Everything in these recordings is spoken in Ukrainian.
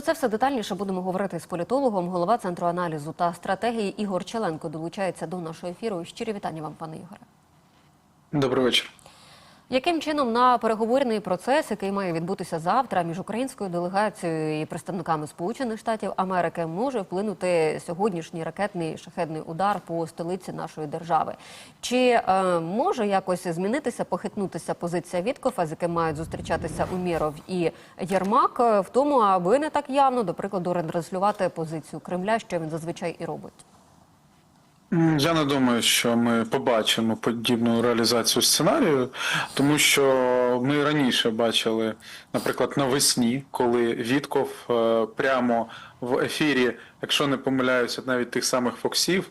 Про це все детальніше будемо говорити з політологом. Голова центру аналізу та стратегії Ігор Челенко долучається до нашого ефіру. Щирі вітання вам, пане Ігоре. Добрий вечір. Яким чином на переговорний процес, який має відбутися завтра між українською делегацією і представниками Сполучених Штатів Америки, може вплинути сьогоднішній ракетний шахедний удар по столиці нашої держави? Чи е, може якось змінитися, похитнутися позиція Віткофа, з яким мають зустрічатися Умєров і Єрмак, е, в тому, аби не так явно, до прикладу, ретранслювати позицію Кремля, що він зазвичай і робить? Я не думаю, що ми побачимо подібну реалізацію сценарію, тому що ми раніше бачили, наприклад, навесні, коли Вітков е, прямо в ефірі, якщо не помиляюся, навіть тих самих Фоксів.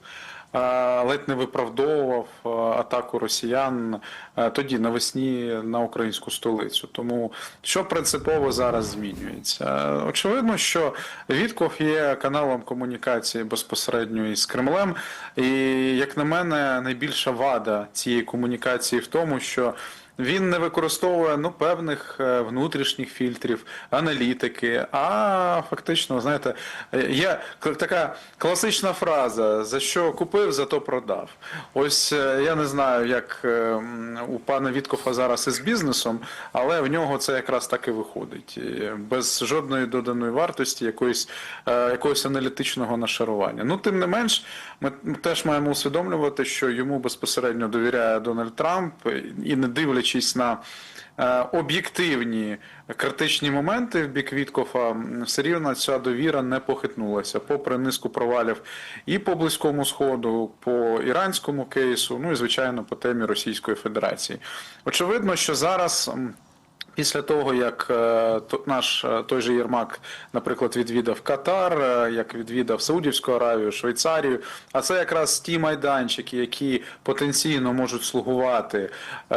Е, Ледь не виправдовував е, атаку росіян е, тоді навесні на українську столицю. Тому що принципово зараз змінюється? Очевидно, що Вітков є каналом комунікації безпосередньо із Кремлем. І, як на мене, найбільша вада цієї комунікації в тому, що він не використовує ну певних е, внутрішніх фільтрів, аналітики, а фактично, знаєте, є така класична фраза: за що купив, за то продав. Ось е, я не знаю, як е, у пана Віткофа зараз із бізнесом, але в нього це якраз так і виходить. Без жодної доданої вартості, якоїсь, якогось аналітичного нашарування. Ну, тим не менш, ми теж маємо усвідомлювати, що йому безпосередньо довіряє Дональд Трамп, і не дивлячись на е, об'єктивні критичні моменти в бік Віткофа, все рівно ця довіра не похитнулася, попри низку провалів і по близькому сходу, по іранському кейсу, ну і звичайно по темі Російської Федерації. Очевидно, що зараз. Після того, як е, наш е, той же Єрмак, наприклад, відвідав Катар, е, як відвідав Саудівську Аравію, Швейцарію, а це якраз ті майданчики, які потенційно можуть слугувати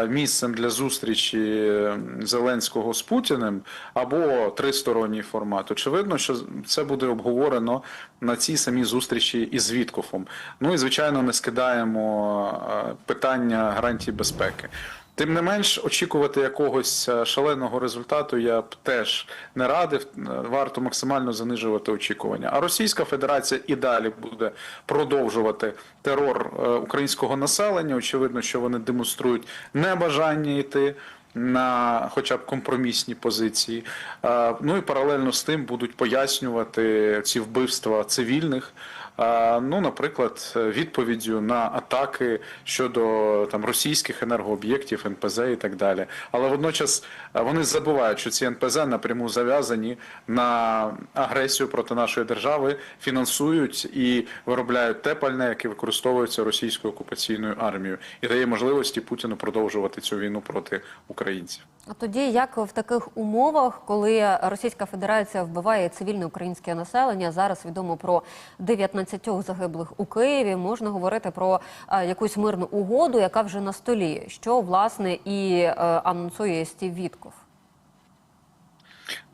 місцем для зустрічі Зеленського з Путіним або тристоронній формат. Очевидно, що це буде обговорено на цій самій зустрічі із Віткофом. Ну і звичайно, не скидаємо питання гарантій безпеки. Тим не менш, очікувати якогось е, шаленого результату я б теж не радив. Е, Варто максимально занижувати очікування. А Російська Федерація і далі буде продовжувати терор е, українського населення. Очевидно, що вони демонструють небажання йти. На хоча б компромісні позиції, Е, ну і паралельно з тим будуть пояснювати ці вбивства цивільних. Е, Ну, наприклад, відповіддю на атаки щодо там російських енергооб'єктів, НПЗ і так далі. Але водночас е, вони забувають, що ці НПЗ напряму зав'язані на агресію проти нашої держави, фінансують і виробляють те пальне, яке використовується російською окупаційною армією, і дає можливості Путіну продовжувати цю війну проти українців. А тоді як в таких умовах, коли Російська Федерація вбиває цивільне українське населення, зараз відомо про 19 загиблих у Києві, можна говорити про е, якусь мирну угоду, яка вже на столі, що власне і е, анонсує Стів Вітков.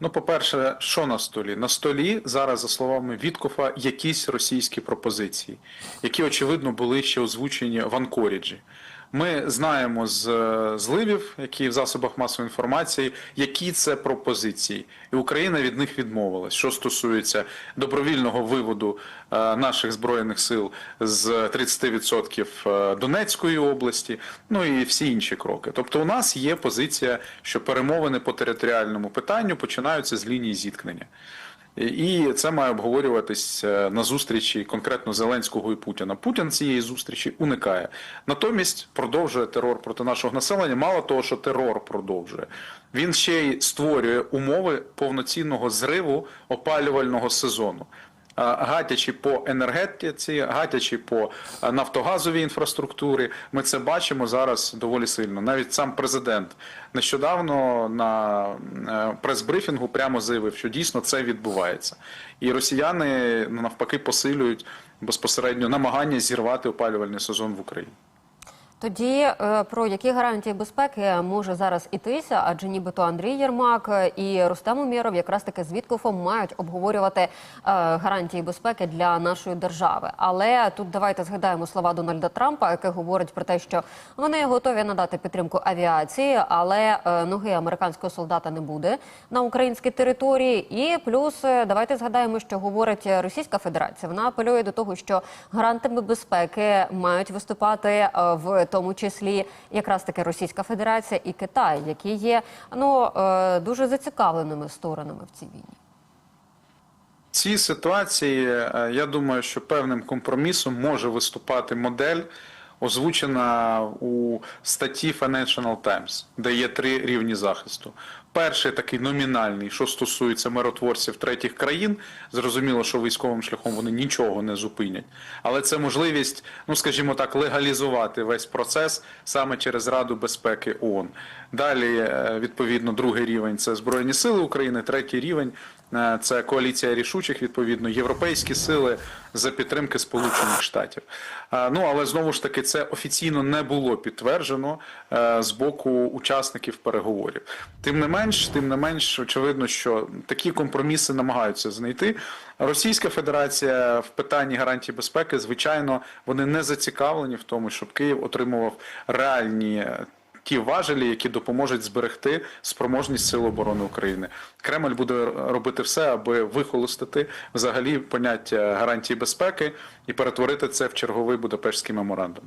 Ну, по-перше, що на столі? На столі зараз, за словами Віткофа, якісь російські пропозиції, які очевидно були ще озвучені в Анкоріджі. Ми знаємо з е, зливів, які в засобах масової інформації, які це пропозиції, і Україна від них відмовилась. Що стосується добровільного виводу е, наших збройних сил з 30% е, Донецької області, ну і всі інші кроки. Тобто, у нас є позиція, що перемовини по територіальному питанню починаються з лінії зіткнення. І це має обговорюватись на зустрічі конкретно Зеленського і Путіна. Путін цієї зустрічі уникає. Натомість продовжує терор проти нашого населення. Мало того, що терор продовжує, він ще й створює умови повноцінного зриву опалювального сезону. Гатячи по енергетиці, гатячи по нафтогазовій інфраструктурі, ми це бачимо зараз доволі сильно. Навіть сам президент нещодавно на е, прес-брифінгу прямо заявив, що дійсно це відбувається, і росіяни ну, навпаки посилюють безпосередньо намагання зірвати опалювальний сезон в Україні. Тоді е, про які гарантії безпеки може зараз ітися? Адже нібито Андрій Єрмак і Рустем Умєров якраз таки з Віткофом мають обговорювати е, гарантії безпеки для нашої держави. Але тут давайте згадаємо слова Дональда Трампа, який говорить про те, що вони готові надати підтримку авіації, але е, ноги американського солдата не буде на українській території. І плюс давайте згадаємо, що говорить Російська Федерація. Вона апелює до того, що гарантами безпеки мають виступати в тому числі якраз таки Російська Федерація і Китай, які є ну е, дуже зацікавленими сторонами в цій війні. ці ситуації е, я думаю, що певним компромісом може виступати модель, озвучена у статті Financial Times, де є три рівні захисту. Перший такий номінальний, що стосується миротворців третіх країн. Зрозуміло, що військовим шляхом вони нічого не зупинять, але це можливість, ну скажімо так, легалізувати весь процес саме через Раду безпеки ООН. Далі, е, відповідно, другий рівень це Збройні Сили України, третій рівень Це коаліція рішучих, відповідно, європейські сили за підтримки Сполучених Штатів. Е, Ну але знову ж таки це офіційно не було підтверджено е, з боку учасників переговорів. Тим не менш, тим не менш, очевидно, що такі компроміси намагаються знайти. Російська Федерація в питанні гарантій безпеки, звичайно, вони не зацікавлені в тому, щоб Київ отримував реальні. Ті важелі, які допоможуть зберегти спроможність Сил оборони України. Кремль буде робити все, аби вихолостити взагалі поняття гарантії безпеки і перетворити це в черговий Будапештський меморандум.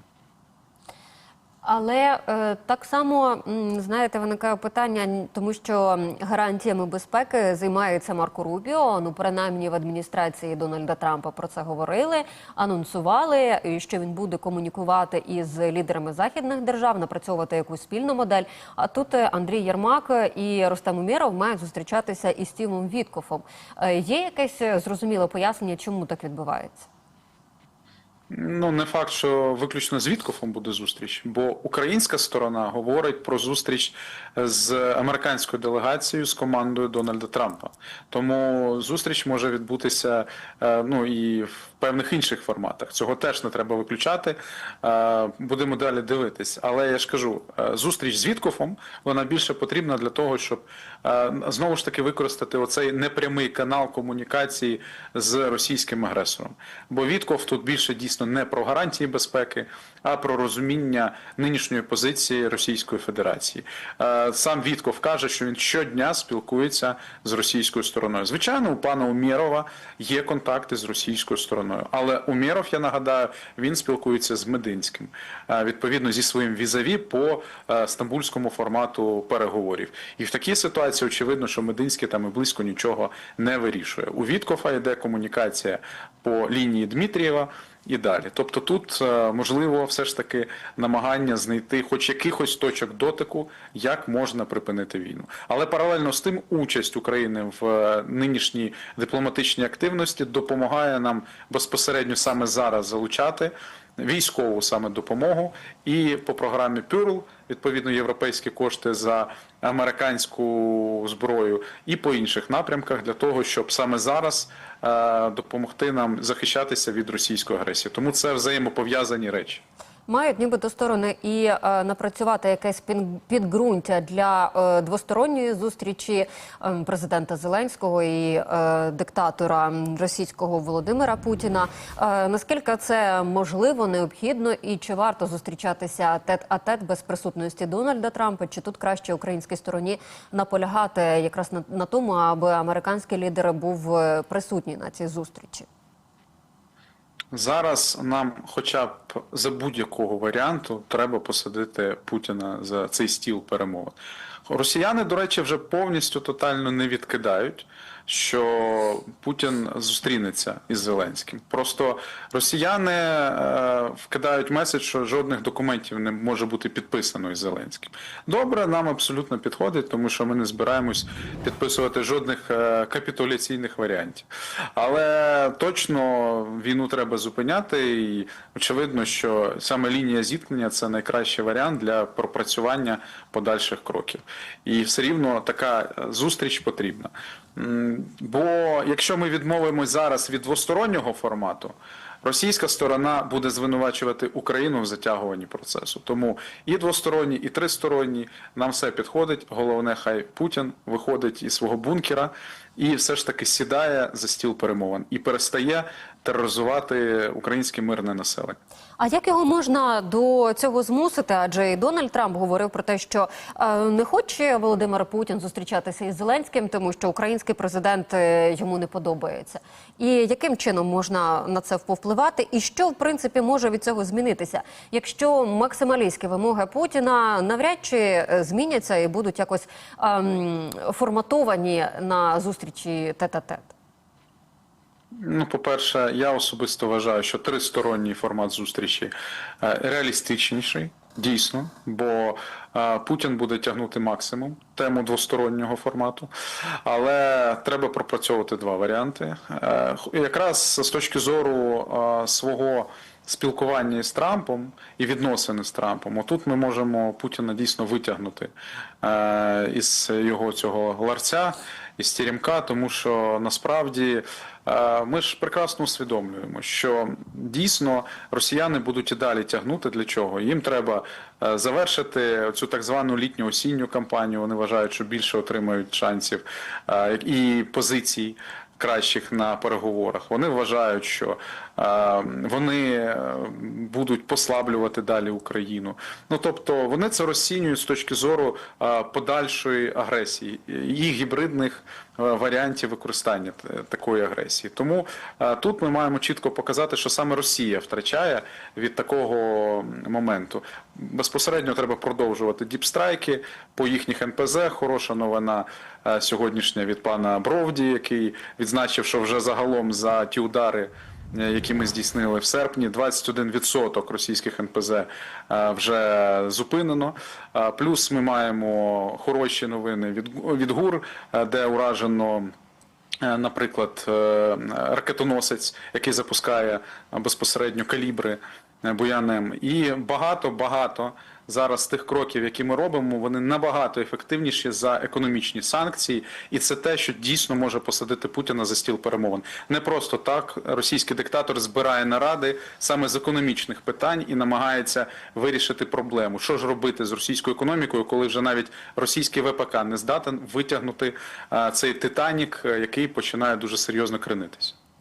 Але е, так само знаєте, виникає питання, тому що гарантіями безпеки займається Марко Рубіо. Ну, принаймні в адміністрації Дональда Трампа про це говорили, анонсували, що він буде комунікувати із лідерами західних держав, напрацьовувати якусь спільну модель. А тут е, Андрій Єрмак і Рустем Умєров мають зустрічатися із Стівом Віткофом. Е, є якесь е, зрозуміле пояснення, чому так відбувається? Ну, не факт, що виключно з Віткофом буде зустріч, бо українська сторона говорить про зустріч з американською делегацією з командою Дональда Трампа. Тому зустріч може відбутися е, ну і в певних інших форматах. Цього теж не треба виключати. Е, Будемо далі дивитись. Але я ж кажу, е, зустріч з Віткофом вона більше потрібна для того, щоб е, знову ж таки використати оцей непрямий канал комунікації з російським агресором. Бо Вітков тут більше дійсно не про гарантії безпеки, а про розуміння нинішньої позиції Російської Федерації. Сам Вітков каже, що він щодня спілкується з російською стороною. Звичайно, у пана Умєрова є контакти з російською стороною, але Умєров, я нагадаю, він спілкується з Мединським, е, відповідно зі своїм візаві по е, стамбульському формату переговорів. І в такій ситуації очевидно, що Мединський там і близько нічого не вирішує. У Віткофа йде комунікація по лінії Дмитрієва. І далі, тобто тут е, можливо все ж таки намагання знайти хоч якихось точок дотику, як можна припинити війну. Але паралельно з тим, участь України в е, нинішній дипломатичній активності допомагає нам безпосередньо саме зараз залучати військову саме допомогу і по програмі Пюрл, відповідно європейські кошти за американську зброю, і по інших напрямках для того, щоб саме зараз е, допомогти нам захищатися від російської агресії. Тому це взаємопов'язані речі. Мають нібито сторони і е, напрацювати якесь підґрунтя для е, двосторонньої зустрічі е, президента Зеленського і е, диктатора російського Володимира Путіна. Е, наскільки це можливо, необхідно, і чи варто зустрічатися тет-а-тет без присутності Дональда Трампа? Чи тут краще українській стороні наполягати якраз на, на тому, аби американський лідер був е, присутній на цій зустрічі? Зараз нам, хоча б за будь-якого варіанту, треба посадити Путіна за цей стіл перемовин. Росіяни, до речі, вже повністю тотально не відкидають, що Путін зустрінеться із Зеленським. Просто росіяни е, вкидають меседж, що жодних документів не може бути підписано із Зеленським. Добре, нам абсолютно підходить, тому що ми не збираємось підписувати жодних е, капітуляційних варіантів. Але точно війну треба зупиняти, і очевидно, що саме лінія зіткнення це найкращий варіант для пропрацювання подальших кроків. І все рівно така е, зустріч потрібна. Бо якщо ми відмовимось зараз від двостороннього формату, Російська сторона буде звинувачувати Україну в затягуванні процесу. Тому і двосторонні, і тристоронні нам все підходить. Головне, хай Путін виходить із свого бункера і все ж таки сідає за стіл перемовин і перестає тероризувати українське мирне населення. А як його можна до цього змусити? Адже і Дональд Трамп говорив про те, що е, не хоче Володимир Путін зустрічатися із Зеленським, тому що український президент е, йому не подобається. І яким чином можна на це повпливати? І що в принципі може від цього змінитися, якщо максималістські вимоги Путіна навряд чи е, зміняться і будуть якось ем, форматовані на зустрічі тет-а-тет? Ну, по-перше, я особисто вважаю, що тристоронній формат зустрічі е, реалістичніший, дійсно, бо Путін буде тягнути максимум тему двостороннього формату, але треба пропрацьовувати два варіанти. Е, Якраз з точки зору е, свого спілкування з Трампом і відносини з Трампом, отут ми можемо Путіна дійсно витягнути е, із його цього ларця, із тірімка, тому що насправді ми ж прекрасно усвідомлюємо, що дійсно росіяни будуть і далі тягнути для чого. Їм треба завершити цю так звану літню осінню кампанію. Вони вважають, що більше отримають шансів е, і позицій кращих на переговорах. Вони вважають, що вони е, будуть послаблювати далі Україну. Ну тобто вони це розцінюють з точки зору подальшої агресії, їх гібридних е, варіантів використання такої агресії. Тому тут ми маємо чітко показати, що саме Росія втрачає від такого моменту. Безпосередньо треба продовжувати діпстрайки по їхніх НПЗ. Хороша новина е, сьогоднішня від пана Бровді, який відзначив, що вже загалом за ті удари. Е, Які ми здійснили в серпні, 21% російських НПЗ е, вже зупинено. Е, Плюс ми маємо хороші новини від, від ГУР, де уражено Наприклад, ракетоносець, який запускає безпосередньо калібри Буянем, і багато багато зараз тих кроків, які ми робимо, вони набагато ефективніші за економічні санкції, і це те, що дійсно може посадити Путіна за стіл перемовин. Не просто так російський диктатор збирає наради саме з економічних питань і намагається вирішити проблему. Що ж робити з російською економікою, коли вже навіть російський ВПК не здатен витягнути е, цей Титанік, е, який починає дуже серйозно кренитись.